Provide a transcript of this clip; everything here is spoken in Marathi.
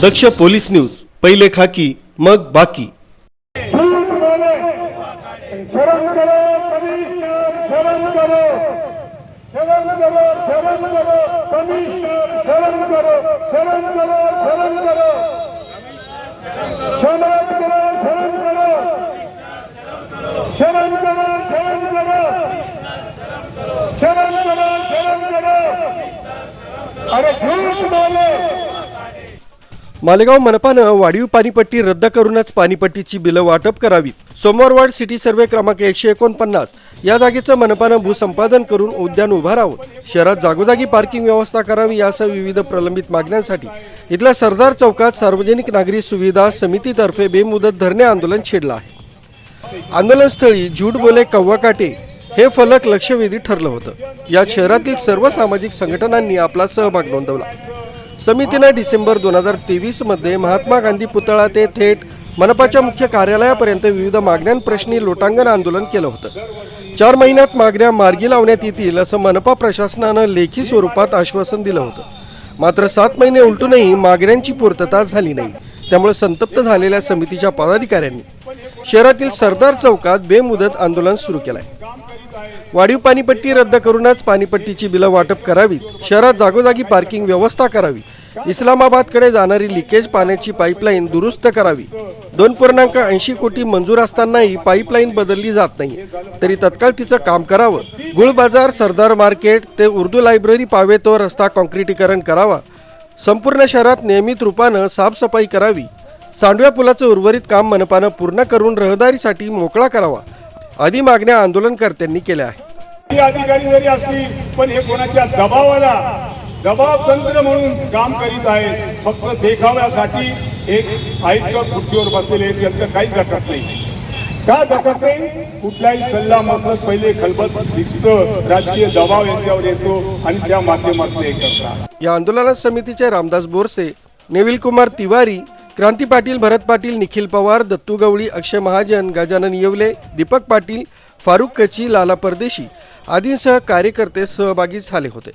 दक्ष पोलिस न्यूज़ पहले खाकी मग बाकी. अरे मालेगाव मनपानं वाढीव पाणीपट्टी रद्द करूनच पाणीपट्टीची बिलं वाटप करावीत सोमवारवाड सिटी सर्वे क्रमांक एकशे एकोणपन्नास. या जागेचं मनपानं भूसंपादन करून उद्यान उभारावं. शहरात जागोजागी पार्किंग व्यवस्था करावी यासह विविध प्रलंबित मागण्यांसाठी. इथल्या सरदार चौकात सार्वजनिक नागरी सुविधा समितीतर्फे बेमुदत धरणे आंदोलन छेडलं आहे. आंदोलनस्थळी झूट बोले कव्वा काटे हे फलक लक्षवेधी ठरलं होतं. यात शहरातील सर्व सामाजिक संघटनांनी आपला सहभाग नोंदवला. समितीनं डिसेंबर दोन हजार तेवीसमध्ये महात्मा गांधी पुतळा ते थेट मनपाच्या मुख्य कार्यालयापर्यंत विविध मागण्यांप्रश्नी लोटांगण आंदोलन केलं होतं. चार महिन्यात मागण्या मार्गी लावण्यात येतील असं मनपा प्रशासनानं लेखी स्वरूपात आश्वासन दिलं होतं. मात्र सात महिने उलटूनही मागण्यांची पूर्तता झाली नाही. त्यामुळे संतप्त झालेल्या समितीच्या पदाधिकाऱ्यांनी शहरातील सरदार चौकात बेमुदत आंदोलन सुरू केलं आहे वाढीव पाणीपट्टी रद्द करूनच पाणीपट्टीची बिलं वाटप करावीत. शहरात जागोजागी पार्किंग व्यवस्था करावी. इस्लामाबादकडे जाणारी लिकेज पाण्याची पाईपलाईन दुरुस्त करावी. दोन पूर्णांक ऐंशी कोटी मंजूर असतानाही पाईपलाईन बदलली जात नाही. तरी तत्काळ तिचं काम करावं. गुळ बाजार सरदार मार्केट ते उर्दू लायब्ररी पावे तो रस्ता काँक्रिटीकरण करावा. संपूर्ण शहरात नियमित रूपानं साफसफाई करावी. सांडव्या पुलाचं उर्वरित काम मनपानं पूर्ण करून रहदारीसाठी मोकळा करावा. आदी मागण्या आंदोलनकर्त्यांनी केल्या आहेत. ही अधिकारी जरी असली पण हे कोणाच्या दबावाला दबाव तंत्र म्हणून काम करीत आहे फक्त देखाव्यासाठी एक आयुक्त खुर्चीवर बसलेले त्यांचं काही दखत नाही. का दखत नाही? कुठलाही सल्ला मसलत पहिले खलबत दिसतं. राजकीय दबाव यांच्यावर येतो आणि त्या माध्यमातून हे करतात या आंदोलन समितीचे रामदास बोरसे नेविल कुमार तिवारी क्रांती पाटील भरत पाटील निखिल पवार दत्तू गवळी अक्षय महाजन गजानन येवले दीपक पाटील फारुख कची लाला परदेशी आदींसह कार्यकर्ते सहभागी झाले होते.